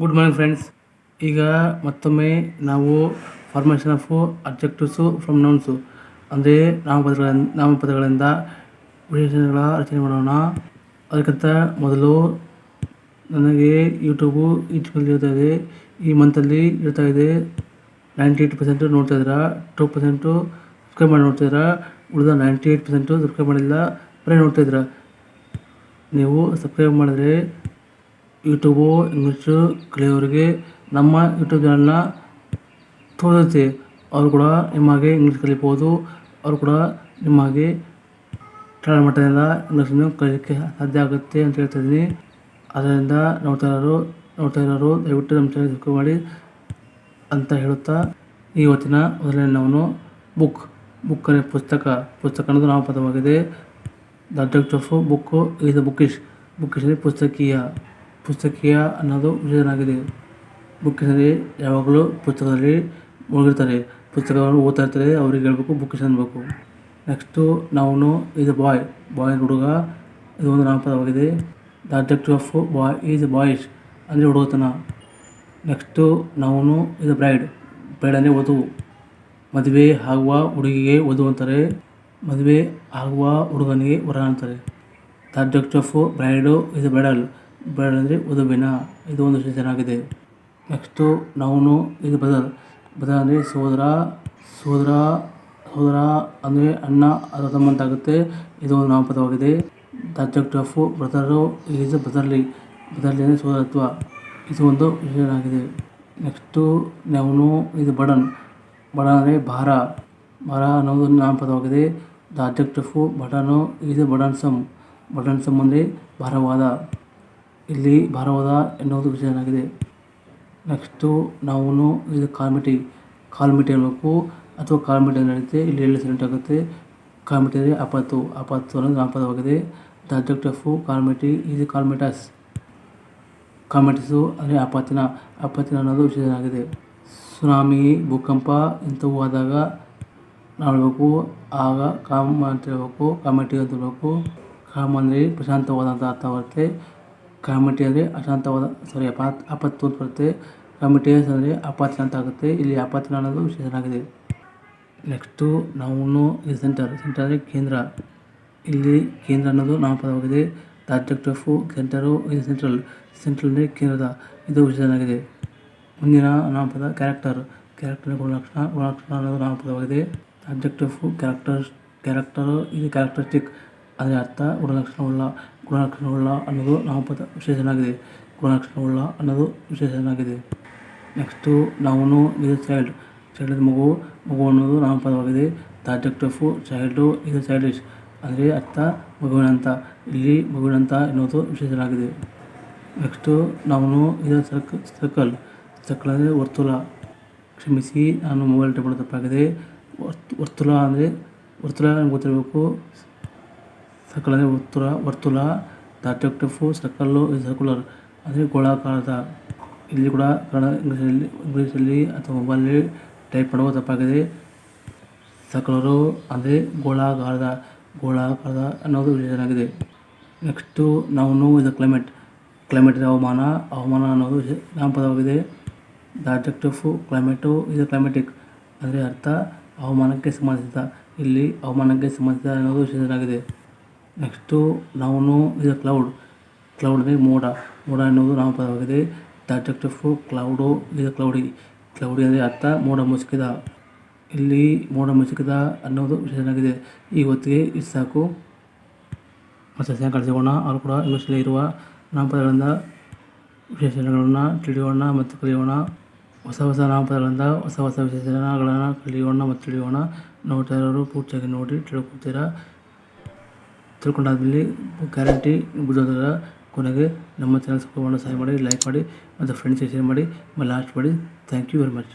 Good morning friends ಈಗ ಮತ್ತೊಮ್ಮೆ ನಾವು formation of adjectives from nouns ಅಂದರೆ ನಾಮಪದಗಳಿಂದ ನಾಮಪದಗಳಿಂದ ವಿಶೇಷಣಗಳ ರಚನೆ ಮಾಡೋಣ. ಅದಕ್ಕಿಂತ ಮೊದಲು ನನಗೆ ಯೂಟ್ಯೂಬು ಯೂಟ್ಯೂಬಲ್ಲಿ ಇರ್ತಾ ಇದೆ. ಈ ಮಂತಲ್ಲಿ ಇರ್ತಾ ಇದೆ ನೈಂಟಿ ಏಯ್ಟ್ ಪರ್ಸೆಂಟು ನೋಡ್ತಾ ಇದ್ದೀರಾ. ಟೂ ಪರ್ಸೆಂಟು ಸಬ್ಸ್ಕ್ರೈಬ್ ಮಾಡಿ ನೋಡ್ತಾ ಇದ್ದೀರಾ. ಉಳಿದ ನೈಂಟಿ ಏಯ್ಟ್ ಪರ್ಸೆಂಟು ಸಬ್ಸ್ಕ್ರೈಬ್ ಮಾಡಿಲ್ಲ, ಬರೀ ನೋಡ್ತಾ ಇದ್ದೀರಾ. ನೀವು ಸಬ್ಸ್ಕ್ರೈಬ್ ಮಾಡಿದ್ರೆ ಯೂಟ್ಯೂಬು ಇಂಗ್ಲೀಷು ಕಲಿಯೋರಿಗೆ ನಮ್ಮ ಯೂಟ್ಯೂಬ್ ಚಾನಲ್ನ ತೋರಿಸುತ್ತೆ ಅವರು ಕೂಡ ನಿಮಗೆ ಇಂಗ್ಲೀಷ್ ಕಲಿಬೋದು, ಅವರು ಕೂಡ ನಿಮಗೆ ಕೆಳಮಟ್ಟದಿಂದ ಮಟ್ಟದಿಂದ ಇಂಗ್ಲೀಷನ್ನು ಕಲಿಯೋಕ್ಕೆ ಸಾಧ್ಯ ಆಗುತ್ತೆ ಅಂತ ಹೇಳ್ತಾ ಇದ್ದೀನಿ. ಅದರಿಂದ ನೋಡ್ತಾ ಇರೋರು ನೋಡ್ತಾ ಇರೋರು ದಯವಿಟ್ಟು ನಮ್ಮ ಚಾನಲ್ ಸಬ್ಸ್ಕ್ರೈಬ್ ಮಾಡಿ ಅಂತ ಹೇಳುತ್ತಾ, ಇವತ್ತಿನ ಮೊದಲನೇ ನಾವು ಬುಕ್ ಬುಕ್ ಅಂದರೆ ಪುಸ್ತಕ ಪುಸ್ತಕ ಅನ್ನೋದು ನಾಮಪದವಾಗಿದೆ the adjective of book is bookish bookish ಅಂದರೆ ಪುಸ್ತಕೀಯ. ಪುಸ್ತಕೀಯ ಅನ್ನೋದು ವಿಷಯನಾಗಿದೆ ಬುಕ್ಕಿನಲ್ಲಿ ಯಾವಾಗಲೂ ಪುಸ್ತಕದಲ್ಲಿ ಮುಳುಗಿರ್ತಾರೆ. ಪುಸ್ತಕಗಳು ಓದ್ತಾ ಇರ್ತಾರೆ, ಅವ್ರಿಗೆ ಹೇಳ್ಬೇಕು ಬುಕ್ಕಿಸ್ ಅನ್ಬೇಕು ನೆಕ್ಸ್ಟು ನಾವು ಇದು ಬಾಯ್ ಬಾಯ್ ಹುಡುಗ. ಇದು ಒಂದು ನಾಮಪದವಾಗಿದೆ. The adjective of boy is boys ಅಂದರೆ ಹುಡುಗತನ. ನೆಕ್ಸ್ಟು ನಾವು ಇದು ಬ್ರೈಡ್ ಬ್ರೈಡ್ ಅಂದರೆ ವಧು. ಮದುವೆ ಆಗುವ ಹುಡುಗಿಗೆ ವಧು ಅಂತಾರೆ. ಮದುವೆ ಆಗುವ ಹುಡುಗನಿಗೆ ವರ ಅಂತಾರೆ. ದ ಅಬ್ಜೆಕ್ಟ್ ಆಫ್ ಬ್ರೈಡು ಇದು ಬ್ರೈಡಲ್ ಬ್ರೈಡ್ ಅಂದರೆ ವಧುವಿನ ಇದು ಒಂದು ಚೆನ್ನಾಗಿದೆ. ನೆಕ್ಸ್ಟು ನಾವು ಇದು ಬದಲ್. ಬದಲ್ ಅಂದರೆ ಸೋದರ ಸೋದರ ಸೋದರ ಅಂದರೆ ಅಣ್ಣ ಅದರ ಆಗುತ್ತೆ ಇದು ಒಂದು ನಾಮಪದವಾಗಿದೆ. The of brother is brotherly brotherly ಅಂದರೆ ಸೋದರತ್ವ. ಇದು ಒಂದು ವಿಷಯವಾಗಿದೆ ನೆಕ್ಸ್ಟು ನಾವು ಇದು ಬಡನ್. ಬಡನ್ ಅಂದರೆ ಭಾರ. ಭಾರ ಅನ್ನೋದು ನಾಮಪದವಾಗಿದೆ. The adjective of burden is burden ಸಮಂದಿ ಅಂದರೆ ಭಾರವಾದ. ಇಲ್ಲಿ ಭಾರವಾದ ಎನ್ನುವುದು ಆಗಿದೆ ನೆಕ್ಸ್ಟು ನಾವು ಇದು ಕಾಲ್ಮಿಟಿ ಕಾಲ್ಮಿಟಿ ಅನ್ನಬೇಕು ಅಥವಾ ಕಾಲ್ಮಿಟಿ ನಡೆಯುತ್ತೆ ಇಲ್ಲಿ ಎಲ್ಲಿ ಸಿಲೆಂಟ್ ಆಗುತ್ತೆ. ಕಾಲ್ಮಿಟಿ ಅಪತ್ತು ಅಪತ್ತು ಅನ್ನೋದು ನಾಪದವಾಗಿದೆ. ದ ಅಬ್ಜೆಕ್ಟ್ ಆಫ್ ಕಾಲ್ಮಿಟಿ ಇದು ಕಾಲ್ಮಿಟಸ್ ಕಾಮೆಟಿಸು ಅಂದರೆ ಆಪತ್ತಿನ ಆಪತ್ತಿನ ಅನ್ನೋದು ಆಗಿದೆ ಸುನಾಮಿ, ಭೂಕಂಪ ಇಂಥವು ಆದಾಗ ನಾವು ಆಗ ಕಾಮ ಅಂತ ಹೇಳ್ಬೇಕು ಕಾಮೆಟಿ ಅಂತ ಹೇಳಬೇಕು. ಕಾಮ್ ಅಂದರೆ ಪ್ರಶಾಂತವಾದಂಥ ಅರ್ಥ ಬರುತ್ತೆ. ಕಾಮಿಟಿ ಅಂದರೆ ಅಶಾಂತವಾದ ಸಾರಿ ಅಪಾತ್, ಆಪತ್ತು ಬರುತ್ತೆ. ಕಾಮಿಟಿಯಸ್ ಅಂದರೆ ಅಪಾತ್ರ ಅಂತ ಆಗುತ್ತೆ. ಇಲ್ಲಿ ಅಪಾತ್ರ ಅನ್ನೋದು ವಿಶೇಷನಾಗಿದೆ ನೆಕ್ಸ್ಟು ನಾವು ಇದು ಸೆಂಟರ್ ಸೆಂಟರ್ ಅಂದರೆ ಕೇಂದ್ರ. ಇಲ್ಲಿ ಕೇಂದ್ರ ಅನ್ನೋದು ನಾಮಪದವಾಗಿದೆ. ದ ಅಬ್ಜೆಕ್ಟ್ ಆಫ್ ಸೆಂಟರು ಇದು ಸೆಂಟ್ರಲ್ ಸೆಂಟ್ರಲ್ ಅಂದರೆ ಕೇಂದ್ರದ. ಇದು ವಿಶೇಷನಾಗಿದೆ ಮುಂದಿನ ನಾಮಪದ ಕ್ಯಾರೆಕ್ಟರ್ ಕ್ಯಾರೆಕ್ಟರ್ ಗುಣಲಕ್ಷಣ ಗುಣಲಕ್ಷಣ ಅನ್ನೋದು ನಾಮಪದವಾಗಿದೆ. ಅಬ್ಜೆಕ್ಟ್ ಆಫ್ ಕ್ಯಾರೆಕ್ಟರ್ ಕ್ಯಾರೆಕ್ಟರು ಇದು ಕ್ಯಾರೆಕ್ಟರಿಸ್ಟಿಕ್ ಅದರ ಅರ್ಥ, ಗುಣಲಕ್ಷಣವುಳ್ಳ ಗುಣಲಕ್ಷಣವುಳ್ಳ ಅನ್ನೋದು ನಾಮಪದ ವಿಶೇಷನಾಗಿದೆ. ಗುಣಲಕ್ಷಣವುಳ್ಳ ಅನ್ನೋದು ವಿಶೇಷನಾಗಿದೆ. ನೆಕ್ಸ್ಟು ನಾವು ಇದು ಚೈಲ್ಡ್ ಚೈಲ್ಡ್ ಮಗು ಮಗು ಅನ್ನೋದು ನಾಮಪದವಾಗಿದೆ ದ ಅಬ್ಜೆಕ್ಟ್ ಆಫ್ ಚೈಲ್ಡು ಇದು ಚೈಲ್ಡಿಶ್ ಅಂದರೆ ಅರ್ಥ, ಮಗುವಿನಂತ. ಇಲ್ಲಿ ಮಗುವಿನಂತ ಎನ್ನುವುದು ವಿಶೇಷನಾಗಿದೆ. ನೆಕ್ಸ್ಟು ನಾವು ಇದು ಸರ್ಕ್ ಸರ್ಕಲ್ ಸರ್ಕಲ್ ಅಂದರೆ ವರ್ತುಲ. ಕ್ಷಮಿಸಿ, ನಾನು ಮೊಬೈಲ್ ಟೈಪ್ ತಪ್ಪಾಗಿದೆ. ವರ್ತುಲ ಅಂದರೆ ವರ್ತುಲ ಗೊತ್ತಿರಬೇಕು. ಸರ್ಕಲ್ ಅಂದರೆ ವರ್ತುಲ ವರ್ತುಲ ದ ಅಬ್ಜೆಕ್ಟಿವ್ ಸರ್ಕಲ್ಲು ಇಸ್ ಅಂದರೆ ಗೋಳಾಕಾರದ. ಇಲ್ಲಿ ಕೂಡ ಕನ್ನಡ ಇಂಗ್ಲೀಷಲ್ಲಿ ಇಂಗ್ಲೀಷಲ್ಲಿ ಅಥವಾ ಮೊಬೈಲಲ್ಲಿ ಟೈಪ್ ಮಾಡುವ ತಪ್ಪಾಗಿದೆ. ಸರ್ಕಲರು ಅಂದರೆ ಗೋಳಾಕಾರದ ಗೋಳಾಕಾರದ ಅನ್ನೋದು ವಿಷಯನಾಗಿದೆ ನೆಕ್ಸ್ಟು ನಾವು ಇದು ಕ್ಲೈಮೇಟ್ ಕ್ಲೈಮೇಟ್ ಹವಾಮಾನ ಹವಾಮಾನ ಅನ್ನೋದು ನಾಮಪದವಾಗಿದೆ. ದ ಅಬ್ಜೆಕ್ಟಿವ್ ಕ್ಲೈಮೇಟು, ಇದು ಕ್ಲೈಮೆಟಿಕ್, ಅಂದರೆ ಅರ್ಥ ಹವಾಮಾನಕ್ಕೆ ಸಂಬಂಧಿಸಿದ. ಇಲ್ಲಿ ಹವಾಮಾನಕ್ಕೆ ಸಂಬಂಧಿಸಿದ ಅನ್ನೋದು ವಿಶೇಷನಾಗಿದೆ ನೆಕ್ಸ್ಟು ನಾವು ಇದು ಕ್ಲೌಡ್ ಕ್ಲೌಡ್ ಅಂದರೆ ಮೋಡ ಮೋಡ ಎನ್ನುವುದು ನಾಮಪದವಾಗಿದೆ ದ ಅಬ್ಜೆಕ್ಟಿವ್ ಕ್ಲೌಡು ಇದು ಕ್ಲೌಡಿ ಕ್ಲೌಡಿ ಅಂದರೆ ಅರ್ಥ ಮೋಡ ಮುಸುಕಿದ ಇಲ್ಲಿ ಮೋಡ ಮುಸುಕಿದ ಅನ್ನೋದು ವಿಶೇಷನಾಗಿದೆ ಈ ಹೊತ್ತಿಗೆ ಇದು ಸಾಕು. ಮತ್ತು ಸಾಯಂಕಾಲ ಸಿಗೋಣ ಅವರು ಕೂಡ ಇಂಗ್ಲೀಷಲ್ಲಿ ಇರುವ ನಾಮಪದಗಳಿಂದ ವಿಶೇಷಣಗಳನ್ನು ತಿಳಿಯೋಣ ಮತ್ತು ಕಲಿಯೋಣ. ಹೊಸ ಹೊಸ ನಾಮಪದಗಳಿಂದ ಹೊಸ ಹೊಸ ವಿಶೇಷಣಗಳನ್ನು ಕಲಿಯೋಣ ಮತ್ತು ತಿಳಿಯೋಣ. ನೋಡ್ತಾ ಇರೋರು ಪೂರ್ತಿಯಾಗಿ ನೋಡಿ ತಿಳ್ಕೊತೀರಾ ತಿಳ್ಕೊಂಡಾದ್ಮೇಲೆ ಗ್ಯಾರಂಟಿ ಬುದ್ಧೋದರ ಕೊನೆಗೆ ನಮ್ಮ ಚಾನಲ್ ಸಬ್ಸ್ಕ್ರೈಬ್ ಸಹಾಯ ಮಾಡಿ ಲೈಕ್ ಮಾಡಿ, ಮತ್ತು ಫ್ರೆಂಡ್ಸ್ ಶೇರ್ ಮಾಡಿ, ಮತ್ತು ಲಾಸ್ಟ್ ಮಾಡಿ. Thank you very much